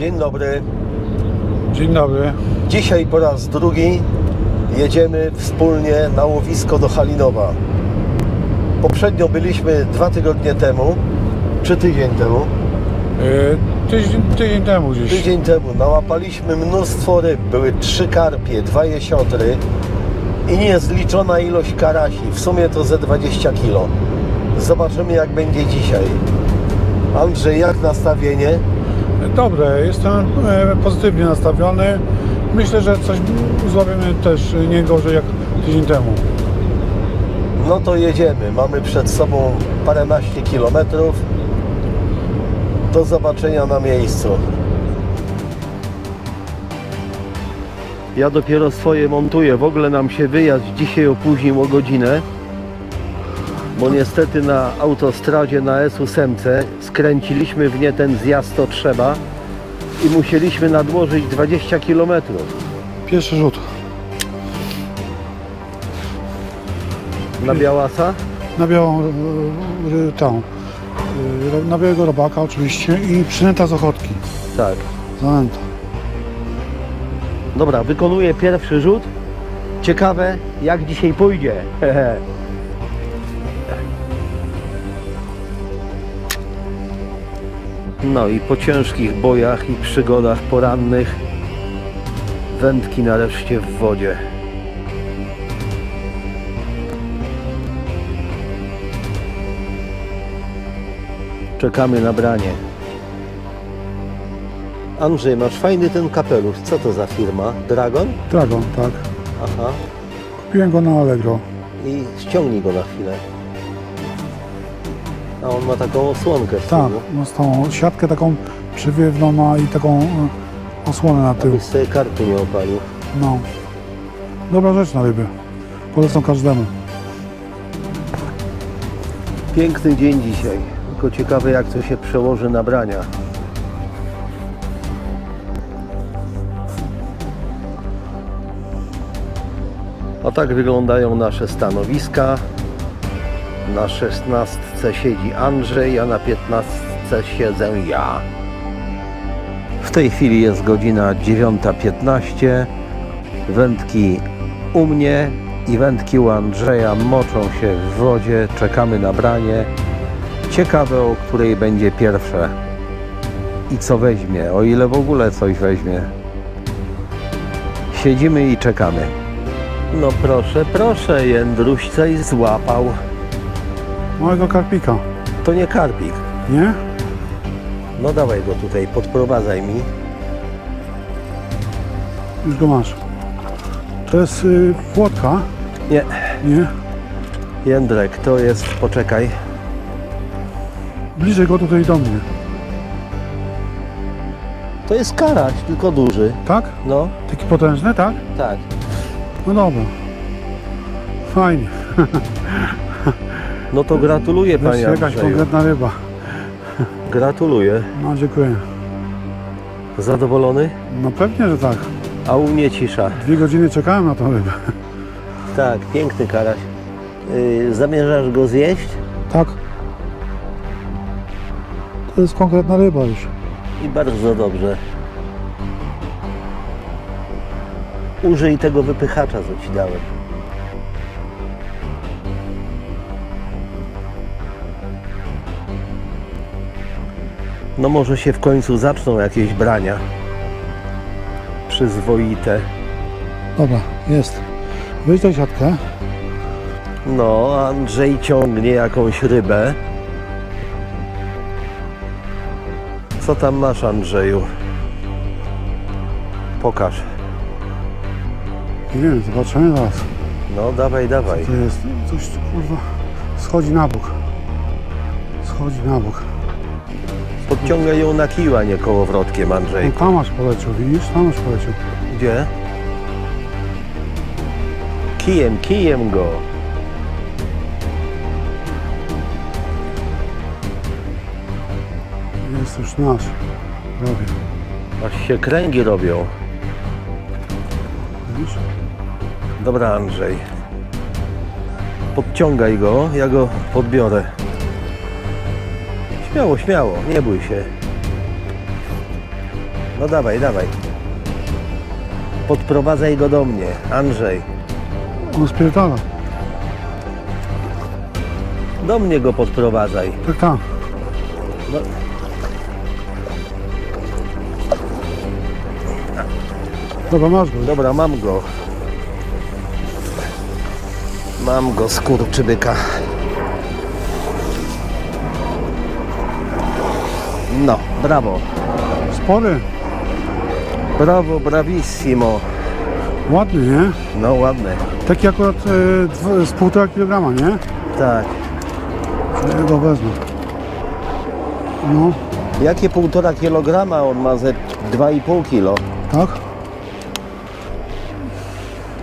Dzień dobry. Dzień dobry. Dzisiaj po raz drugi jedziemy wspólnie na łowisko do Halinowa. Poprzednio byliśmy dwa tygodnie temu, czy tydzień temu. E, tydzień, tydzień temu gdzieś. Tydzień temu nałapaliśmy mnóstwo ryb. Były trzy karpie, dwa jesiotry i niezliczona ilość karasi. W sumie to ze 20 kg. Zobaczymy jak będzie dzisiaj. Andrzej, jak nastawienie? Dobre, jestem e, pozytywnie nastawiony. Myślę, że coś złapiemy też nie gorzej jak tydzień temu. No to jedziemy. Mamy przed sobą paręnaście kilometrów. Do zobaczenia na miejscu. Ja dopiero swoje montuję. W ogóle nam się wyjazd dzisiaj opóźnił o godzinę. Bo niestety na autostradzie na S8 skręciliśmy w nie ten zjazd to trzeba i musieliśmy nadłożyć 20 km. Pierwszy rzut. Na Białasa? Na białą, e, e, tą, e, na białego robaka oczywiście i przynęta z ochotki. Tak. Zanęta. Dobra, wykonuję pierwszy rzut. Ciekawe, jak dzisiaj pójdzie. No i po ciężkich bojach i przygodach porannych wędki nareszcie w wodzie. Czekamy na branie. Andrzej, masz fajny ten kapelusz. Co to za firma? Dragon? Dragon, tak. Aha. Kupiłem go na Allegro. I ściągnij go na chwilę. A on ma taką osłonkę z Tak, tyłu. no z tą siatkę taką przywiewną ma i taką e, osłonę na tył. Abyś sobie kartu nie opalił. No. Dobra rzecz na ryby. Polecam każdemu. Piękny dzień dzisiaj. Tylko ciekawe jak to się przełoży na brania. O tak wyglądają nasze stanowiska. Na 16 siedzi Andrzej, a na 15 siedzę ja. W tej chwili jest godzina 9.15. Wędki u mnie i wędki u Andrzeja moczą się w wodzie. Czekamy na branie. Ciekawe, o której będzie pierwsze i co weźmie, o ile w ogóle coś weźmie. Siedzimy i czekamy. No proszę, proszę, Jędruś coś złapał. Małego karpika. To nie karpik. Nie? No dawaj go tutaj, podprowadzaj mi. Już go masz. To jest y, płotka, Nie, nie? Jędrek, to jest, poczekaj. Bliżej go tutaj do mnie. To jest karaś, tylko duży. Tak? No, Taki potężny, tak? tak. No dobra. Fajnie. No to gratuluję panie Wreszcie jakaś Andrzeju. konkretna ryba. Gratuluję. No dziękuję. Zadowolony? No pewnie, że tak. A u mnie cisza. Dwie godziny czekałem na tą rybę. Tak, piękny karaś. Yy, zamierzasz go zjeść? Tak. To jest konkretna ryba już. I bardzo dobrze. Użyj tego wypychacza, co ci dałem. No może się w końcu zaczną jakieś brania. Przyzwoite. Dobra, jest. Weź tą siatkę. No, Andrzej ciągnie jakąś rybę. Co tam masz, Andrzeju? Pokaż. Nie wiem, zobaczymy zaraz. No, dawaj, dawaj. To jest coś, tu, kurwa, schodzi na bok. Schodzi na bok. Podciągaj ją na kiju, a nie kołowrotkiem, No Andrzej. tam aż poleciał, widzisz? Tam aż poleciał. Gdzie? Kijem, kijem go. Jest już nasz. Prawie. Aż się kręgi robią. Widzisz? Dobra, Andrzej. Podciągaj go, ja go podbiorę. Śmiało, śmiało, nie bój się. No dawaj, dawaj. Podprowadzaj go do mnie, Andrzej. On spierdala. Do mnie go podprowadzaj. Tak, tak. No. Dobra, masz go. Dobra, mam go. Mam go, skurczybyka. No, brawo. Spory. Brawo, bravissimo. Ładny, nie? No, ładne. Taki akurat e, dwa- z półtora kilograma, nie? Tak. Ja go wezmę. No, Jakie półtora kilograma on ma ze 2,5 kilo? tak?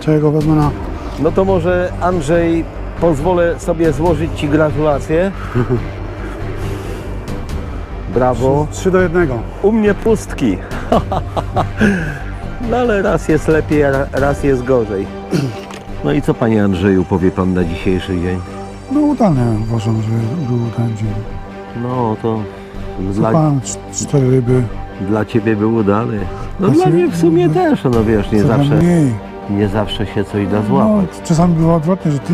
Ja go wezmę na... No to może Andrzej, pozwolę sobie złożyć Ci gratulacje. Brawo. 3 do 1. U mnie pustki. No ale raz jest lepiej, a raz jest gorzej. No i co Panie Andrzeju powie Pan na dzisiejszy dzień? No udany uważam, że był ten dzień. No to dla, Pan cz- cztery ryby. dla Ciebie był udany. No Dla mnie w sumie też, no wiesz, nie zawsze, mniej. nie zawsze się coś da No, złapać. czasami bywa odwrotnie, że ty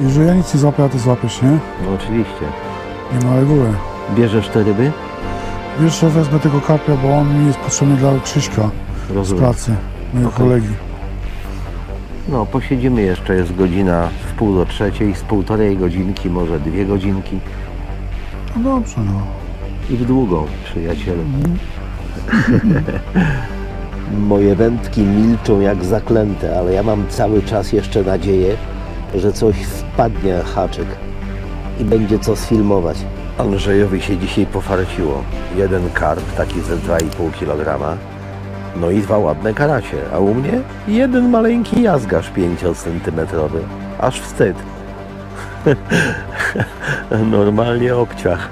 nie, że ja nic nie złapię, a ty złapiesz, nie? No oczywiście. Nie ma reguły. Bierzesz te ryby? Wiesz, że wezmę tego karpia, bo on mi jest potrzebny dla Krzyśka z Rozumiem. pracy, mojego Okej. kolegi. No, posiedzimy jeszcze, jest godzina w pół do trzeciej, z półtorej godzinki, może dwie godzinki No dobrze, no. i w długą, przyjacielu. Moje wędki milczą jak zaklęte, ale ja mam cały czas jeszcze nadzieję, że coś wpadnie na haczyk i będzie co sfilmować. Andrzejowi się dzisiaj pofarciło. Jeden karp, taki ze 2,5 kg, no i dwa ładne karasie, a u mnie jeden maleńki jazgarz 5 cm. Aż wstyd. Normalnie obciach.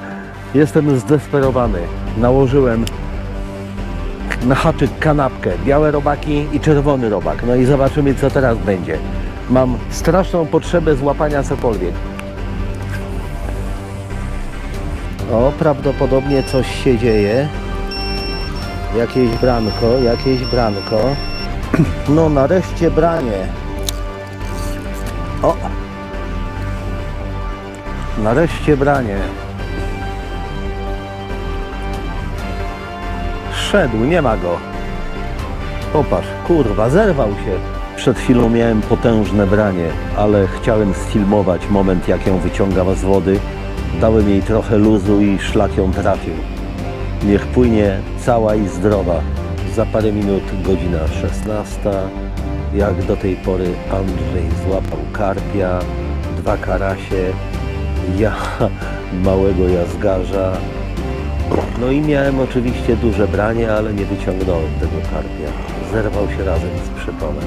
Jestem zdesperowany. Nałożyłem na haczyk kanapkę, białe robaki i czerwony robak. No i zobaczymy co teraz będzie. Mam straszną potrzebę złapania cokolwiek. O, prawdopodobnie coś się dzieje. Jakieś branko, jakieś branko. No nareszcie branie. O! Nareszcie branie. Szedł, nie ma go. Popatrz, kurwa, zerwał się. Przed chwilą miałem potężne branie, ale chciałem sfilmować moment, jak ją wyciągam z wody. Dałem jej trochę luzu i szlak ją trafił. Niech płynie cała i zdrowa. Za parę minut godzina 16. Jak do tej pory Andrzej złapał karpia, dwa karasie, ja małego jazgarza. No i miałem oczywiście duże branie, ale nie wyciągnąłem tego karpia. Zerwał się razem z przypomem.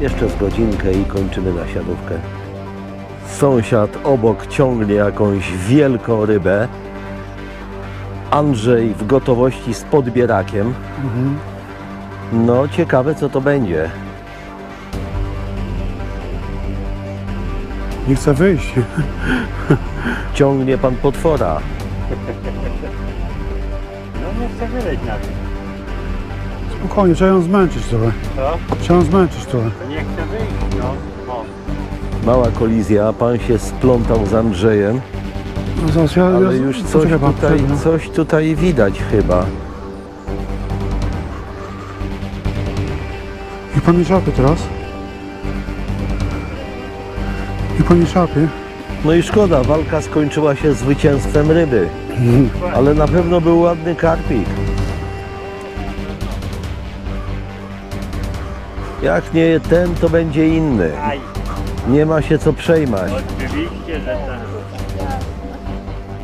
Jeszcze z godzinkę i kończymy nasiadówkę. Sąsiad obok ciągnie jakąś wielką rybę. Andrzej w gotowości z podbierakiem. Mhm. No, ciekawe co to będzie. Nie chcę wyjść. Ciągnie pan potwora. No nie chcę wyleć na tym. Spokojnie, trzeba ją zmęczyć trochę. Co? Trzeba ją zmęczyć trochę. To nie chcę wyjść, no. Mała kolizja, pan się splątał z Andrzejem, No zaraz ja, ale ja, już coś poczekaj pan, tutaj, poczekaj, no. coś tutaj widać chyba. I pan nie szarpie teraz. I pan nie szarpie. No i szkoda, walka skończyła się zwycięstwem ryby. Ale na pewno był ładny karpik. Jak nie ten, to będzie inny. Nie ma się co przejmać. oczywiście, że tak.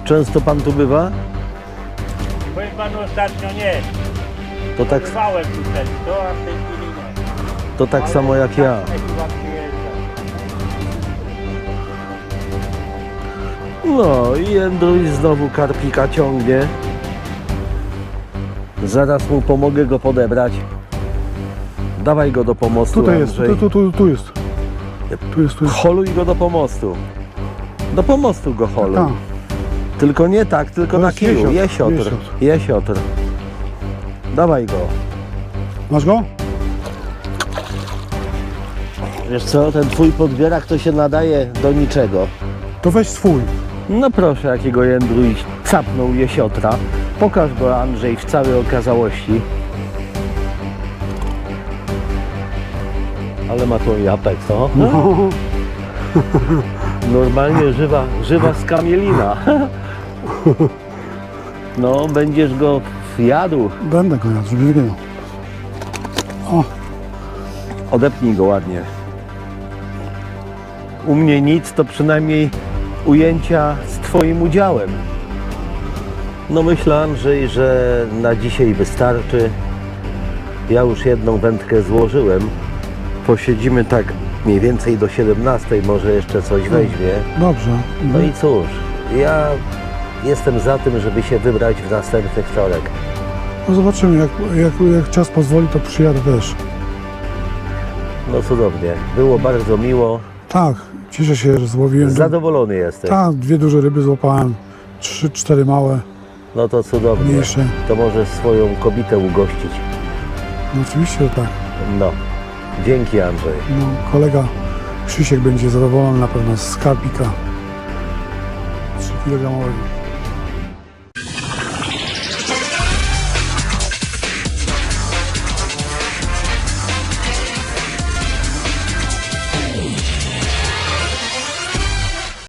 Często pan tu bywa? Powiem panu ostatnio nie. To tak, Bywałem tu często, a w tej chwili nie. to tak samo jak ja. Chyba przyjeżdżam. No i Jędruś znowu karpika ciągnie. Zaraz mu pomogę go podebrać. Dawaj go do pomostu, Tutaj jest, Andrzej. tu, tu, tu, tu jest. Tu jest, tu jest. Holuj go do pomostu. Do pomostu go holuj. Tak. Tylko nie tak, tylko To na jest kiju. jesiotr, Jesiotr. jesiotr. Jesiotr. Dawaj go. Masz go? Wiesz co, ten twój podbierak to się nadaje do niczego. To weź swój. No proszę, jakiego jędruś capnął jesiotra. Pokaż go Andrzej w całej okazałości. Ale ma tą japę, co? No. Normalnie żywa, żywa skamielina. No, będziesz go jadł. Będę go jadł, żeby wyginął. O, Odepnij go ładnie. U mnie nic, to przynajmniej ujęcia z Twoim udziałem. No myślę, Andrzej, że na dzisiaj wystarczy. Ja już jedną wędkę złożyłem. Posiedzimy tak mniej więcej do 17, może jeszcze coś weźmie. dobrze. No i cóż, ja jestem za tym, żeby się wybrać w następny wtorek. No zobaczymy, jak, jak, jak czas pozwoli, to przyjadę też. No cudownie, było bardzo miło. Tak, cieszę się, że złowiłem. Zadowolony jestem. Tak, dwie duże ryby złapałem, trzy, cztery małe, No to cudownie. mniejsze. To możesz swoją kobietę ugościć. No oczywiście, że tak. No. Dzięki Andrzej. No, kolega Krzysiek będzie zadowolony na pewno z karpika 3 kg.